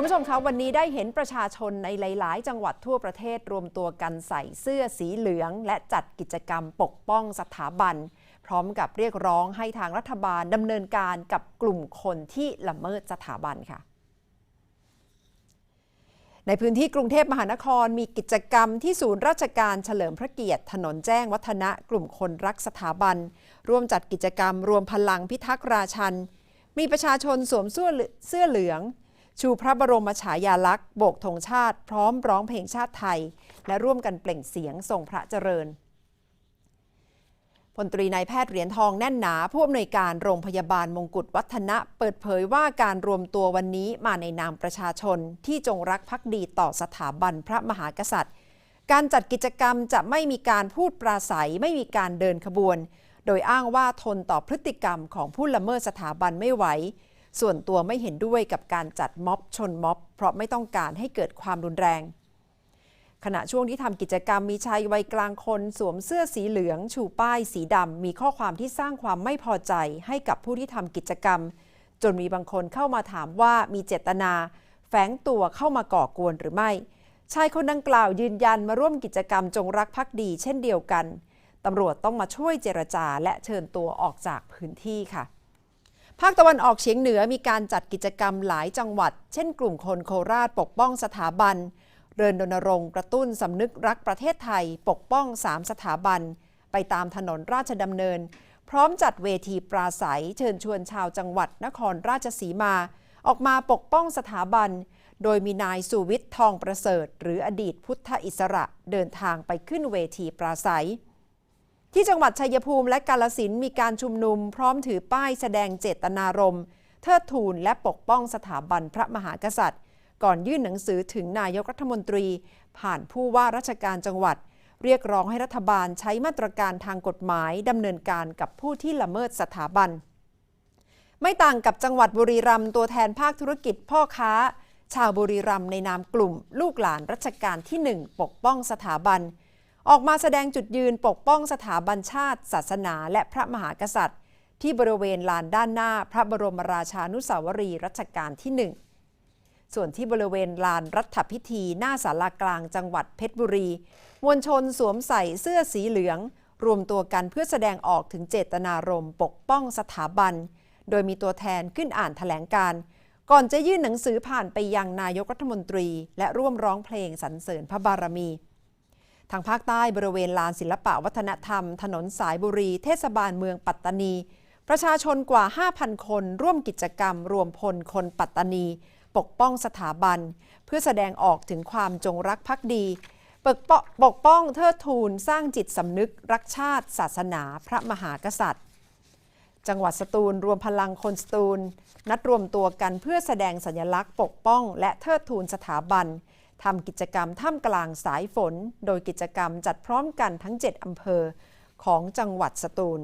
คุณผู้ชมคะวันนี้ได้เห็นประชาชนในหลาย ๆ จังหวัดทั่วประเทศรวมตัวกันใส่เสื้อสีเหลือง และจัดกิจกรรมปกป้องสถาบัน พร้อมกับเรียกร้องให้ทางรัฐบาลดำเนินการกับกลุ่มคนที่ละเมิดสถาบันค่ะในพื้นที่กรุงเทพมหานครมีกิจกรรมที่ศูนย์ราชการเฉลิมพระเกียรติ ถนนแจ้งวัฒนะกลุ่มคนรักสถาบัน ร่วมจัดกิจกรรมรวมพลังพิทักษ์ราชัน มีประชาชนสวมเสื้อเสื้อเหลือง ชูพระบรมฉายาลักษณ์โบกธงชาติ พร้อมร้องเพลงชาติไทย และร่วมกันเปล่งเสียงทรงพระเจริญพลตรีนายแพทย์เหรียญทองแน่นหนา ผู้อำนวยการโรงพยาบาลมงกุฎวัฒนะ เปิดเผยว่าการรวมตัววันนี้มาในนามประชาชน ที่จงรักภักดีต่อสถาบันพระมหากษัตริย์ การจัดกิจกรรมจะไม่มีการพูดปราศัยไม่มีการเดินขบวน โดยอ้างว่าทนต่อพฤติกรรมของผู้ละเมิดสถาบันไม่ไหว ส่วนตัวไม่เห็นด้วยกับการจัดม็อบชนม็อบ เพราะไม่ต้องการให้เกิดความรุนแรง ขณะช่วงที่ทำกิจกรรมมีชายวัยกลางคนสวมเสื้อสีเหลือง ชูป้ายสีดำมีข้อความที่สร้างความไม่พอใจให้กับผู้ที่ทำกิจกรรม จนมีบางคนเข้ามาถามว่ามีเจตนาแฝงตัวเข้ามาก่อกวนหรือไม่ ชายคนดังกล่าวยืนยันมาร่วมกิจกรรมจงรักภักดี เช่นเดียวกันตำรวจต้องมาช่วยเจรจาและเชิญตัวออกจากพื้นที่ค่ะ ภาคตะวันออกเฉียงเหนือมีการจัดกิจกรรมหลายจังหวัด เช่นกลุ่มคนโคราชปกป้องสถาบัน เรินรณรงค์กระตุ้นสำนึกรักประเทศไทย ปกป้อง 3 สถาบัน ไปตามถนนราชดำเนิน พร้อมจัดเวทีปราศัย เชิญชวนชาวจังหวัดนครราชสีมา ออกมาปกป้องสถาบัน โดยมีนายสุวิทย์ทองประเสริฐ หรืออดีตพุทธอิสระเดินทางไปขึ้นเวทีปราศัย ที่จังหวัดชัยภูมิและกาลสินมีการชุมนุมพร้อมถือป้ายแสดงเจตนารมณ์เทิดทูนและปกป้องสถาบันพระมหากษัตริย์ ก่อนยื่นหนังสือถึงนายกรัฐมนตรี ผ่านผู้ว่าราชการจังหวัด เรียกร้องให้รัฐบาลใช้มาตรการทางกฎหมายดำเนินการกับผู้ที่ละเมิดสถาบัน ไม่ต่างกับจังหวัดบุรีรัมย์ตัวแทนภาคธุรกิจพ่อค้า ชาวบุรีรัมย์ในนามกลุ่ม ลูกหลานรัชกาลที่ 1 ปกป้องสถาบัน ออกมาแสดงจุดยืนปกป้องสถาบันชาติ ศาสนา และพระมหากษัตริย์ ที่บริเวณลานด้านหน้าพระบรมราชานุสาวรีย์รัชกาลที่ 1 ส่วนที่บริเวณลานรัฐพิธีหน้าศาลากลางจังหวัดเพชรบุรี มวลชนสวมใส่เสื้อสีเหลือง รวมตัวกันเพื่อแสดงออกถึงเจตนารมณ์ปกป้องสถาบัน โดยมีตัวแทนขึ้นอ่านแถลงการก่อนจะยื่นหนังสือผ่านไปยังนายกรัฐมนตรี และร่วมร้องเพลงสรรเสริญพระบารมี ทางภาคใต้บริเวณลานศิลปะวัฒนธรรม ถนนสายบุรี เทศบาลเมืองปัตตานี ประชาชนกว่า 5,000 คนร่วมกิจกรรม รวมพลคนปัตตานี ปกป้องสถาบัน เพื่อแสดงออกถึงความจงรักภักดีปกปปกป้องเทิดทูนสร้างจิตสำนึกรักชาติ ศาสนา พระมหากษัตริย์ จังหวัดสตูลรวมพลังคนสตูล นัดรวมตัวกันเพื่อแสดงสัญลักษณ์ปกป้อง และเทิดทูนสถาบัน ทำกิจกรรมท่ามกลางสายฝน โดยกิจกรรมจัดพร้อมกันทั้ง 7 อำเภอของจังหวัดสตูล